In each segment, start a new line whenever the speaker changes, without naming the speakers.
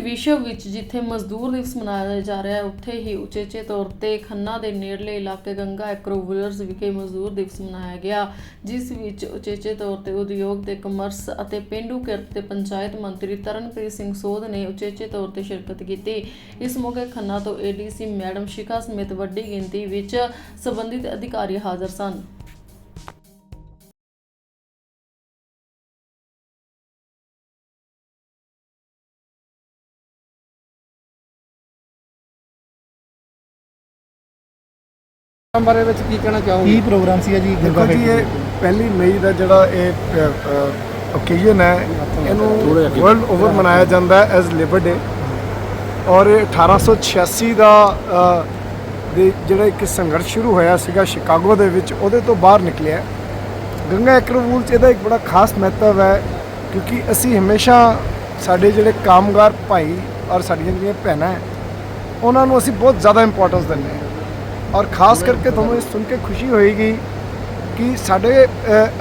ਵਿਸ਼ਵ ਵਿੱਚ ਜਿੱਥੇ ਮਜ਼ਦੂਰ ਦਿਵਸ ਮਨਾਇਆ ਜਾ ਰਿਹਾ ਹੈ, ਉੱਥੇ ਹੀ ਉਚੇਚੇ ਤੌਰ ਤੇ ਖੰਨਾ ਦੇ ਨੇੜਲੇ ਇਲਾਕੇ ਗੰਗਾ ਐਗਰੋ ਵਿਲਰਸ ਵਿਖੇ ਮਜ਼ਦੂਰ ਦਿਵਸ ਮਨਾਇਆ ਗਿਆ, ਜਿਸ ਵਿੱਚ ਉਚੇਚੇ ਤੌਰ ਤੇ ਉਦਯੋਗ ਤੇ ਕਮਰਸ ਅਤੇ ਪਿੰਡੂ ਕਿਰਤ ਤੇ ਪੰਚਾਇਤ ਮੰਤਰੀ ਤਰਨਪ੍ਰੀਤ ਸਿੰਘ ਸੋਧ ਨੇ ਉਚੇਚੇ ਤੌਰ ਤੇ ਸ਼ਿਰਕਤ ਕੀਤੀ। ਇਸ ਮੌਕੇ ਖੰਨਾ ਤੋਂ ਏਡੀਸੀ ਮੈਡਮ ਸ਼ਿਖਾ ਸਮੇਤ ਵੱਡੀ ਗਿਣਤੀ ਵਿੱਚ ਸੰਬੰਧਿਤ ਅਧਿਕਾਰੀ ਹਾਜ਼ਰ ਸਨ।
ਪ੍ਰੋਗਰਾਮ ਬਾਰੇ ਵਿੱਚ ਕੀ ਕਹਿਣਾ ਚਾਹੋਗੇ?
ਕੀ ਪ੍ਰੋਗਰਾਮ ਸੀਗਾ ਜੀ?
ਦੇਖੋ ਜੀ ਇਹ ਪਹਿਲੀ ਮਈ ਦਾ ਜਿਹੜਾ ਇਹ ਓਕੇਜ਼ਨ ਹੈ ਇਹਨੂੰ ਵਰਲਡ ਓਵਰ ਮਨਾਇਆ ਜਾਂਦਾ ਹੈ ਐਜ਼ ਲੇਬਰ ਡੇ ਔਰ ਇਹ 1886 ਦਾ ਜਿਹੜਾ ਇੱਕ ਸੰਘਰਸ਼ ਸ਼ੁਰੂ ਹੋਇਆ ਸੀਗਾ ਸ਼ਿਕਾਗੋ ਦੇ ਵਿੱਚ ਉਹਦੇ ਤੋਂ ਬਾਹਰ ਨਿਕਲਿਆ ਗੰਗਾ ਐਕਰੋਵੂਲ ਚ ਇਹਦਾ ਇੱਕ ਬੜਾ ਖਾਸ ਮਹੱਤਵ ਹੈ ਕਿਉਂਕਿ ਅਸੀਂ ਹਮੇਸ਼ਾ ਸਾਡੇ ਜਿਹੜੇ ਕਾਮਗਾਰ ਭਾਈ ਔਰ ਸਾਡੀਆਂ ਜਿਹੜੀਆਂ ਭੈਣਾਂ ਹੈ ਉਹਨਾਂ ਨੂੰ ਅਸੀਂ ਬਹੁਤ ਜ਼ਿਆਦਾ ਇੰਪੋਰਟੈਂਸ ਦਿੰਦੇ ਹਾਂ। ਔਰ ਖਾਸ ਕਰਕੇ ਤੁਹਾਨੂੰ ਇਹ ਸੁਣ ਕੇ ਖੁਸ਼ੀ ਹੋਏਗੀ ਕਿ ਸਾਡੇ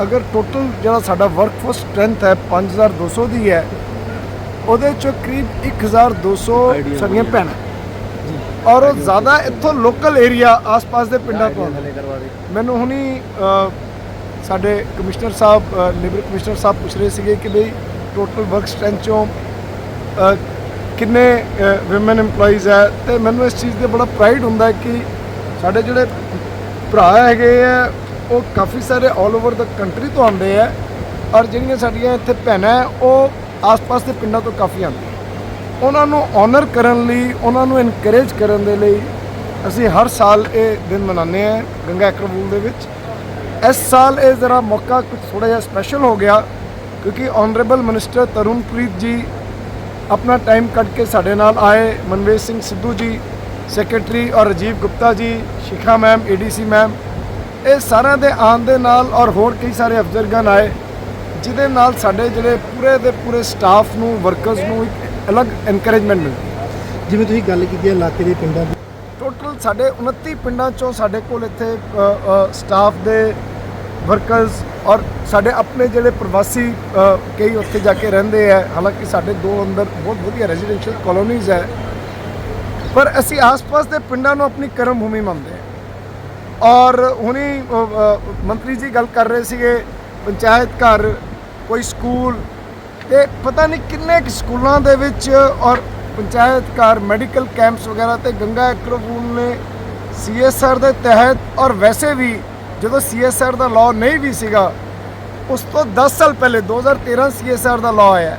ਅਗਰ ਟੋਟਲ ਜਿਹੜਾ ਸਾਡਾ ਵਰਕਫੋਰਸ ਸਟਰੈਂਥ ਹੈ 5200 ਦੀ ਹੈ ਉਹਦੇ ਚੋਂ ਕਰੀਬ 1200 ਸਾਡੀਆਂ ਭੈਣਾਂ। ਔਰ ਉਹ ਜ਼ਿਆਦਾ ਇੱਥੋਂ ਲੋਕਲ ਏਰੀਆ ਆਸ-ਪਾਸ ਦੇ ਪਿੰਡਾਂ ਤੋਂ। ਮੈਨੂੰ ਹੁਣੀ ਸਾਡੇ ਕਮਿਸ਼ਨਰ ਸਾਹਿਬ ਲੇਬਰ ਕਮਿਸ਼ਨਰ ਸਾਹਿਬ ਪੁੱਛ ਰਹੇ ਸੀਗੇ ਕਿ ਬਈ ਟੋਟਲ ਵਰਕ ਸਟਰੈਂਥ ਚੋਂ ਕਿੰਨੇ ਔਮਨ EMPLOYEES ਹੈ? ਤੇ ਮੈਨੂੰ ਇਸ ਚੀਜ਼ ਤੇ ਬੜਾ ਪ੍ਰਾਈਡ ਹੁੰਦਾ ਹੈ ਕਿ ਸਾਡੇ ਜਿਹੜੇ ਭਰਾ ਹੈਗੇ ਆ ਉਹ ਕਾਫੀ ਸਾਰੇ 올 ਓਵਰ ਦਾ ਕੰਟਰੀ ਤੋਂ ਆਉਂਦੇ ਆ। ਔਰ ਜਿਹੜੀਆਂ ਸਾਡੀਆਂ ਇੱਥੇ ਭੈਣਾਂ ਹੈ, ਉਹ ਆਸ-ਪਾਸ ਦੇ ਪਿੰਡਾਂ ਤੋਂ ਕਾਫੀ ਆਉਂਦੀਆਂ ਉਹਨਾਂ ਨੂੰ ਆਨਰ ਕਰਨ ਲਈ ਉਹਨਾਂ ਨੂੰ ਇਨਕਰੇਜ ਕਰਨ ਦੇ ਲਈ ਅਸੀਂ ਹਰ ਸਾਲ ਇਹ ਦਿਨ ਮਨਾਉਂਦੇ ਆ ਗੰਗਾ ਐਕਰਬੂਲ ਦੇ ਵਿੱਚ। ਇਸ ਸਾਲ ਇਹ ਜ਼ਰਾ ਮੌਕਾ ਕੁਝ ਥੋੜਾ ਜਿਹਾ ਸਪੈਸ਼ਲ ਹੋ ਗਿਆ ਕਿਉਂਕਿ ਆਨਰੇਬਲ ਮਿਨਿਸਟਰ ਤਰੁਣਪ੍ਰੀਤ ਜੀ ਆਪਣਾ ਟਾਈਮ ਕੱਢ ਕੇ ਸਾਡੇ ਨਾਲ ਆਏ ਮਨਵੇਸ਼ ਸਿੰਘ ਸਿੱਧੂ ਜੀ। ਸੈਕਟਰੀ ਔਰ ਰਾਜੀਵ ਗੁਪਤਾ ਜੀ ਸ਼ਿਖਾ ਮੈਮ ਏਡੀਸੀ ਮੈਮ ਇਹ ਸਾਰਿਆਂ ਦੇ ਆਉਣ ਦੇ ਨਾਲ ਔਰ ਹੋਰ ਕਈ ਸਾਰੇ ਅਫਸਰਗਣ ਆਏ ਜਿਹਦੇ ਨਾਲ ਸਾਡੇ ਜਿਹੜੇ ਪੂਰੇ ਦੇ ਪੂਰੇ ਸਟਾਫ ਨੂੰ ਵਰਕਰਸ ਨੂੰ ਇੱਕ ਅਲੱਗ ਐਨਕਰੇਜਮੈਂਟ ਮਿਲਦੀ
ਜਿਵੇਂ ਤੁਸੀਂ ਗੱਲ ਕੀਤੀ ਹੈ ਇਲਾਕੇ ਦੇ ਪਿੰਡਾਂ ਦੀ।
ਟੋਟਲ ਸਾਡੇ 29 ਪਿੰਡਾਂ ਚੋਂ ਸਾਡੇ ਕੋਲ ਇੱਥੇ ਸਟਾਫ ਦੇ ਵਰਕਰਸ ਔਰ ਸਾਡੇ ਆਪਣੇ ਜਿਹੜੇ ਪ੍ਰਵਾਸੀ ਕਈ ਉੱਥੇ ਜਾ ਕੇ ਰਹਿੰਦੇ ਆ ਹਾਲਾਂਕਿ ਸਾਡੇ ਦੋ ਅੰਦਰ ਬਹੁਤ ਵਧੀਆ ਰੈਜ਼ੀਡੈਂਸ਼ੀਅਲ ਕਲੋਨੀਜ਼ ਹੈ। ਪਰ ਅਸੀਂ ਆਸ-ਪਾਸ ਦੇ ਪਿੰਡਾਂ ਨੂੰ ਆਪਣੀ ਕਰਮ ਭੂਮੀ ਮੰਨਦੇ ਹਾਂ। ਔਰ ਹੁਣੀ ਮੰਤਰੀ ਜੀ ਗੱਲ ਕਰ ਰਹੇ ਸੀਗੇ, ਪੰਚਾਇਤ ਘਰ, ਕੋਈ ਸਕੂਲ ਇਹ ਪਤਾ ਨਹੀਂ ਕਿੰਨੇ ਕੁ ਸਕੂਲਾਂ ਦੇ ਵਿੱਚ ਔਰ ਪੰਚਾਇਤ ਘਰ, ਮੈਡੀਕਲ ਕੈਂਪਸ ਵਗੈਰਾ ਤੇ ਗੰਗਾ ਐਕਰੋਵੂਲ ਨੇ ਸੀਐਸਆਰ ਦੇ ਤਹਿਤ, ਔਰ ਵੈਸੇ ਵੀ ਜਦੋਂ ਸੀਐਸਆਰ ਦਾ ਲਾਅ ਨਹੀਂ ਵੀ ਸੀਗਾ, ਉਸ ਤੋਂ 10 ਸਾਲ ਪਹਿਲੇ 2013 ਸੀਐਸਆਰ ਦਾ ਲਾਅ ਆਇਆ।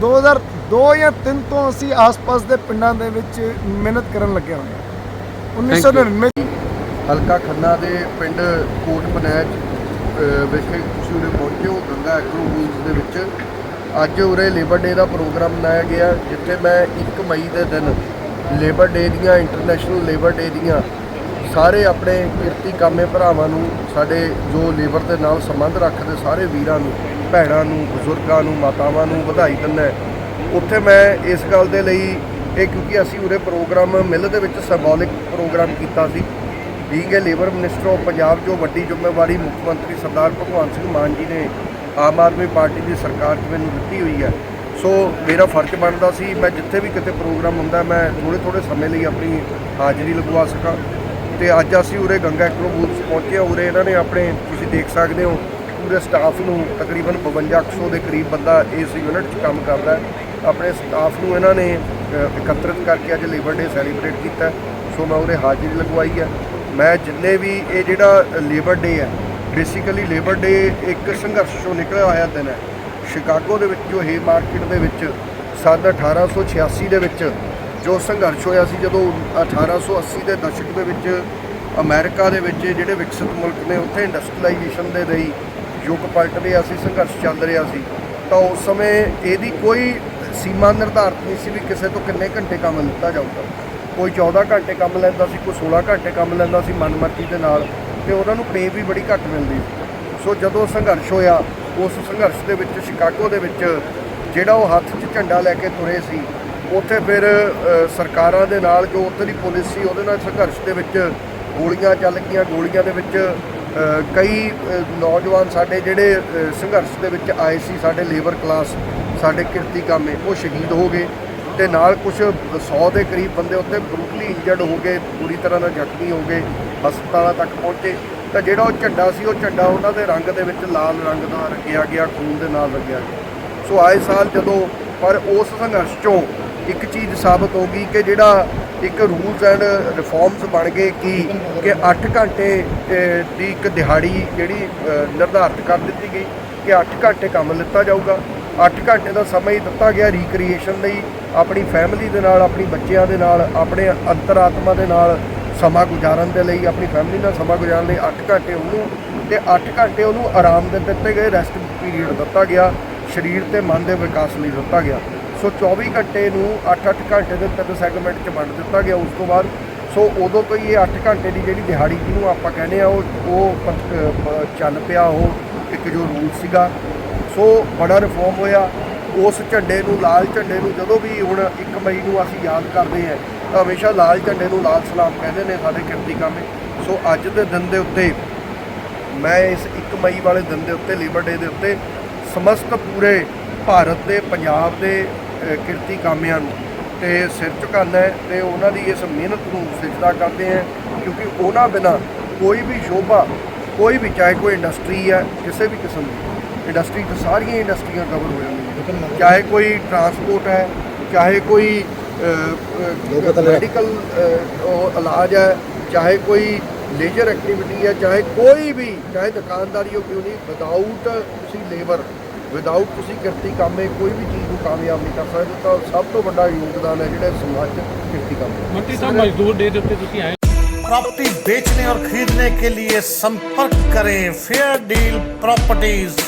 2002 ਜਾਂ 3 ਤੋਂ ਅਸੀਂ ਆਸ-ਪਾਸ ਦੇ ਪਿੰਡਾਂ ਦੇ ਵਿੱਚ ਮਿਹਨਤ ਕਰਨ ਲੱਗੇ ਹੋਏ ਹਾਂ। 1999
ਹਲਕਾ ਖੰਨਾ ਦੇ ਪਿੰਡ ਕੋਟ ਬਨੈਚ ਅ, ਵਿਖੇ ਤੁਸੀਂ ਉਰੇ ਪਹੁੰਚੇ ਹੋ ਗੰਗਾ ਐਗਰੋ ਵੂਲਸ ਦੇ ਵਿੱਚ। ਅੱਜ ਉਰੇ ਲੇਬਰ ਡੇ ਦਾ ਪ੍ਰੋਗਰਾਮ ਮਨਾਇਆ ਗਿਆ ਜਿੱਥੇ ਮੈਂ 1 ਮਈ ਦੇ ਦਿਨ ਲੇਬਰ ਡੇ ਦੀਆਂ ਇੰਟਰਨੈਸ਼ਨਲ ਲੇਬਰ ਡੇ ਦੀਆਂ ਸਾਰੇ ਆਪਣੇ ਕਿਰਤੀ ਕਾਮੇ ਭਰਾਵਾਂ ਨੂੰ, ਸਾਡੇ ਜੋ ਲੇਬਰ ਦੇ ਨਾਲ ਸੰਬੰਧ ਰੱਖਦੇ ਸਾਰੇ ਵੀਰਾਂ ਨੂੰ, ਭੈਣਾਂ ਨੂੰ, ਬਜ਼ੁਰਗਾਂ ਨੂੰ, ਮਾਤਾਵਾਂ ਨੂੰ ਵਧਾਈ ਦਿੰਦਾ ਉੱਥੇ ਮੈਂ ਇਸ ਗੱਲ ਦੇ ਲਈ ਇਹ ਕਿਉਂਕਿ ਅਸੀਂ ਉਰੇ ਪ੍ਰੋਗਰਾਮ, ਮਿਲ ਦੇ ਵਿੱਚ ਸਿੰਬੋਲਿਕ ਪ੍ਰੋਗਰਾਮ ਕੀਤਾ ਸੀ। ਠੀਕ ਹੈ, ਲੇਬਰ ਮਿਨਿਸਟਰ ਆਫ ਪੰਜਾਬ ਜੋ ਵੱਡੀ ਜ਼ਿੰਮੇਵਾਰੀ ਮੁੱਖ ਮੰਤਰੀ ਸਰਦਾਰ ਭਗਵੰਤ ਸਿੰਘ ਮਾਨ ਜੀ ਨੇ ਆਮ ਆਦਮੀ ਪਾਰਟੀ ਦੀ ਸਰਕਾਰ 'ਚ ਮੈਨੂੰ ਦਿੱਤੀ ਹੋਈ ਹੈ। ਸੋ ਮੇਰਾ ਫਰਜ਼ ਬਣਦਾ ਸੀ, ਮੈਂ ਜਿੱਥੇ ਵੀ ਕਿਤੇ ਪ੍ਰੋਗਰਾਮ ਹੁੰਦਾ, ਮੈਂ ਥੋੜੇ ਥੋੜੇ ਸਮੇਂ ਲਈ ਆਪਣੀ ਹਾਜ਼ਰੀ ਲਗਵਾ ਸਕਾਂ। ਤੇ ਅੱਜ ਅਸੀਂ ਉਰੇ ਗੰਗਾ ਐਕਰੋ ਬੂਥ ਪਹੁੰਚੇ ਉਰੇ ਇਹਨਾਂ ਨੇ ਆਪਣੇ ਤੁਸੀਂ ਦੇਖ ਸਕਦੇ ਹੋ ਪੂਰੇ ਸਟਾਫ ਨੂੰ ਤਕਰੀਬਨ 5200 ਦੇ ਕਰੀਬ ਬੰਦਾ ਇਸ ਯੂਨਿਟ 'ਚ ਕੰਮ ਕਰਦਾ ਹੈ। ਆਪਣੇ ਸਟਾਫ ਨੂੰ ਇਹਨਾਂ ਨੇ ਅ, ਇਕੱਤਰਿਤ ਕਰਕੇ ਅੱਜ ਲੇਬਰ ਡੇ ਸੈਲੀਬ੍ਰੇਟ ਕੀਤਾ ਸੋ ਮੈਂ ਉਰੇ ਹਾਜ਼ਰੀ ਲਗਵਾਈ ਹੈ। ਮੈਂ ਜਿੰਨੇ ਵੀ ਇਹ ਜਿਹੜਾ ਲੇਬਰ ਡੇ ਹੈ ਬੇਸਿਕਲੀ ਲੇਬਰ ਡੇ ਇੱਕ ਸੰਘਰਸ਼ ਚੋਂ ਨਿਕਲਿਆ ਹੋਇਆ ਦਿਨ ਹੈ। ਸ਼ਿਕਾਗੋ ਦੇ ਵਿੱਚ ਜੋ ਹੇ ਮਾਰਕੀਟ ਦੇ ਵਿੱਚ ਸਨ 1886 ਦੇ ਵਿੱਚ ਜੋ ਸੰਘਰਸ਼ ਹੋਇਆ ਸੀ ਜਦੋਂ 1880 ਦੇ ਦਸ਼ਕ ਦੇ ਵਿੱਚ ਅਮਰੀਕਾ ਦੇ ਵਿੱਚ ਜਿਹੜੇ ਵਿਕਸਿਤ ਮੁਲਕ ਨੇ, ਉੱਥੇ ਇੰਡਸਟਰੀਲਾਈਜੇਸ਼ਨ ਦੇ ਲਈ ਯੁੱਗ ਪਲਟ ਰਿਹਾ ਸੀ, ਸੰਘਰਸ਼ ਚੱਲ ਰਿਹਾ ਸੀ, ਤਾਂ ਉਸ ਸਮੇਂ ਇਹਦੀ ਕੋਈ ਸੀਮਾ ਨਿਰਧਾਰਤ ਨਹੀਂ ਸੀ ਵੀ ਕਿਸੇ ਤੋਂ ਕਿੰਨੇ ਘੰਟੇ ਕੰਮ ਲਿੱਤਾ ਜਾਊਗਾ। ਕੋਈ 14 ਘੰਟੇ ਕੰਮ ਲੈਂਦਾ ਸੀ, ਕੋਈ 16 ਘੰਟੇ ਕੰਮ ਲੈਂਦਾ ਸੀ ਮਨਮਰਜ਼ੀ ਦੇ ਨਾਲ, ਤੇ ਉਹਨਾਂ ਨੂੰ ਪੇ ਵੀ ਬੜੀ ਘੱਟ ਮਿਲਦੀ ਸੀ। ਸੋ ਜਦੋਂ ਸੰਘਰਸ਼ ਹੋਇਆ, ਉਸ ਸੰਘਰਸ਼ ਦੇ ਵਿੱਚ, ਸ਼ਿਕਾਗੋ ਦੇ ਵਿੱਚ ਜਿਹੜਾ ਉਹ ਹੱਥ 'ਚ ਝੰਡਾ ਲੈ ਕੇ ਤੁਰੇ ਸੀ ਉੱਥੇ ਫਿਰ ਸਰਕਾਰਾਂ ਦੇ ਨਾਲ ਜੋ ਉੱਥੇ ਦੀ ਪੁਲਿਸ ਸੀ, ਉਹਦੇ ਨਾਲ ਸੰਘਰਸ਼ ਦੇ ਵਿੱਚ ਗੋਲੀਆਂ ਚੱਲ ਗਈਆਂ। ਗੋਲੀਆਂ ਦੇ ਵਿੱਚ ਕਈ ਨੌਜਵਾਨ ਸਾਡੇ ਜਿਹੜੇ ਸੰਘਰਸ਼ ਦੇ ਵਿੱਚ ਆਏ ਸੀ, ਸਾਡੇ ਲੇਬਰ ਕਲਾਸ, ਸਾਡੇ ਕਿਰਤੀ ਕਾਮੇ, ਉਹ ਸ਼ਹੀਦ ਹੋ ਗਏ ਤੇ ਨਾਲ ਕੁਝ 100 ਦੇ ਕਰੀਬ ਬੰਦੇ ਉੱਥੇ ਬਰੂਟਲੀ ਇੰਜਰਡ ਹੋ ਗਏ ਪੂਰੀ ਤਰ੍ਹਾਂ ਨਾਲ ਜ਼ਖਮੀ ਹੋ ਗਏ, ਹਸਪਤਾਲਾਂ ਤੱਕ ਪਹੁੰਚੇ। ਤਾਂ ਜਿਹੜਾ ਉਹ ਝੰਡਾ ਸੀ, ਉਹ ਝੰਡਾ ਉਹਨਾਂ ਦੇ ਰੰਗ ਦੇ ਵਿੱਚ ਲਾਲ ਰੰਗ ਦਾ ਰੱਖਿਆ ਗਿਆ, ਖੂਨ ਦੇ ਨਾਲ ਰੱਖਿਆ ਗਿਆ। ਸੋ ਆਏ ਸਾਲ ਜਦੋਂ, ਪਰ ਉਸ ਸੰਘਰਸ਼ ਚੋਂ ਇੱਕ ਚੀਜ਼ ਸਾਬਤ ਹੋ ਗਈ ਕਿ ਜਿਹੜਾ ਇੱਕ ਰੂਲਸ ਐਂਡ ਰਿਫਾਰਮਸ ਬਣ ਗਏ ਕਿ ਕਿ 8 ਘੰਟੇ ਦੀ ਇੱਕ ਦਿਹਾੜੀ ਜਿਹੜੀ ਅਹ, ਨਿਰਧਾਰਿਤ ਕਰ ਦਿੱਤੀ ਗਈ ਕਿ 8 ਘੰਟੇ ਕੰਮ ਲਿੱਤਾ ਜਾਊਗਾ। 8 ਘੰਟੇ ਦਾ ਸਮਾਂ ਹੀ ਦਿੱਤਾ ਗਿਆ ਰੀਕ੍ਰੀਏਸ਼ਨ ਲਈ ਆਪਣੀ ਫੈਮਿਲੀ ਦੇ ਨਾਲ ਆਪਣੀ ਬੱਚਿਆਂ ਦੇ ਨਾਲ ਆਪਣੇ ਅੰਤਰਾਤਮਾ ਦੇ ਨਾਲ ਸਮਾਂ ਗੁਜ਼ਾਰਨ ਦੇ ਲਈ ਆਪਣੀ ਫੈਮਿਲੀ ਨਾਲ ਸਮਾਂ ਗੁਜ਼ਾਰਨ ਲਈ 8 ਘੰਟੇ ਉਹਨੂੰ ਤੇ 8 ਘੰਟੇ ਉਹਨੂੰ ਆਰਾਮ ਦੇ ਦਿੱਤੇ ਗਏ ਰੈਸਟ ਪੀਰੀਅਡ ਦਿੱਤਾ ਗਿਆ ਸਰੀਰ ਤੇ ਮਨ ਦੇ ਵਿਕਾਸ ਲਈ ਦਿੱਤਾ ਗਿਆ। ਸੋ 24 ਘੰਟੇ ਨੂੰ 8-8 ਘੰਟੇ ਦੇ ਤਿੰਨ ਸੈਗਮੈਂਟ 'ਚ ਵੰਡ ਦਿੱਤਾ ਗਿਆ ਉਸ ਤੋਂ ਬਾਅਦ। ਸੋ ਉਦੋਂ ਤੋਂ ਹੀ ਇਹ 8 ਘੰਟੇ ਦੀ ਜਿਹੜੀ ਦਿਹਾੜੀ ਜਿਹਨੂੰ ਆਪਾਂ ਕਹਿੰਦੇ ਆ ਉਹ ਉਹ ਚੱਲ ਪਿਆ। ਉਹ ਇੱਕ ਜੋ ਰੂਲ ਸੀਗਾ। ਸੋ ਬੜਾ ਰਿਫਾਰਮ ਹੋਇਆ। ਉਸ ਝੰਡੇ ਨੂੰ, ਲਾਲ ਝੰਡੇ ਨੂੰ ਜਦੋਂ ਵੀ ਹੁਣ 1 ਮਈ ਨੂੰ ਅਸੀਂ ਯਾਦ ਕਰਦੇ ਹਾਂ, ਤਾਂ ਹਮੇਸ਼ਾ ਲਾਲ ਝੰਡੇ ਨੂੰ ਲਾਲ ਸਲਾਮ ਕਹਿੰਦੇ ਨੇ ਸਾਡੇ ਕਿਰਤੀ ਕਾਮੇ। ਸੋ ਅੱਜ ਦੇ ਦਿਨ ਦੇ ਉੱਤੇ ਮੈਂ ਇਸ 1 ਮਈ ਵਾਲੇ ਦਿਨ ਦੇ ਉੱਤੇ ਲੇਬਰ ਡੇ ਦੇ ਉੱਤੇ ਸਮਸਤ ਪੂਰੇ ਭਾਰਤ ਦੇ, ਪੰਜਾਬ ਦੇ ਕਿਰਤੀ ਕਾਮਿਆਂ ਨੂੰ। ਤੇ ਸਿਰ ਝੁਕਾਉਂਦਾ ਹੈ ਤੇ ਉਹਨਾਂ ਦੀ ਇਸ ਮਿਹਨਤ ਨੂੰ ਸਿਜਦਾ ਕਰਦੇ ਹਾਂ ਕਿਉਂਕਿ ਉਹਨਾਂ ਬਿਨਾ ਕੋਈ ਵੀ ਸ਼ੋਭਾ ਕੋਈ ਵੀ ਚਾਹੇ ਕੋਈ ਇੰਡਸਟਰੀ ਹੈ ਕਿਸੇ ਵੀ ਕਿਸਮ ਦੀ ਇੰਡਸਟਰੀ ਤੇ ਸਾਰੀਆਂ ਇੰਡਸਟਰੀਆਂ ਕਵਰ ਹੋ ਜਾਂਦੀਆਂ ਚਾਹੇ ਕੋਈ ਟਰਾਂਸਪੋਰਟ ਹੈ ਚਾਹੇ ਕੋਈ ਮੈਡੀਕਲ ਇਲਾਜ ਹੈ ਚਾਹੇ ਕੋਈ ਲੇਜਰ ਐਕਟੀਵਿਟੀ ਹੈ ਚਾਹੇ ਕੋਈ ਵੀ ਚਾਹੇ ਦੁਕਾਨਦਾਰੀ ਹੋ ਕਿਉਂ ਨਹੀਂ ਵਿਦਆਊਟ ਤੁਸੀਂ ਲੇਬਰ ਵਿਦਆਊਟ ਤੁਸੀਂ ਕਿਰਤੀ ਕਾਮੇ ਕੋਈ ਵੀ ਚੀਜ਼ ਨੂੰ ਕਾਮਯਾਬ ਨਹੀਂ ਕਰ ਸਕਦੇ ਤਾਂ ਸਭ ਤੋਂ ਵੱਡਾ ਯੋਗਦਾਨ ਹੈ ਜਿਹੜਾ ਸਮਾਜ 'ਚ ਕਿਰਤੀ ਕਾਮੇ
ਮੰਤਰੀ ਸਾਹਿਬ ਮਜ਼ਦੂਰ ਡੇ ਦੇ ਉੱਤੇ ਤੁਸੀਂ ਆਏ
प्रॉपर्टी बेचने और खरीदने के लिए संपर्क करें फेयर डील प्रॉपर्टीज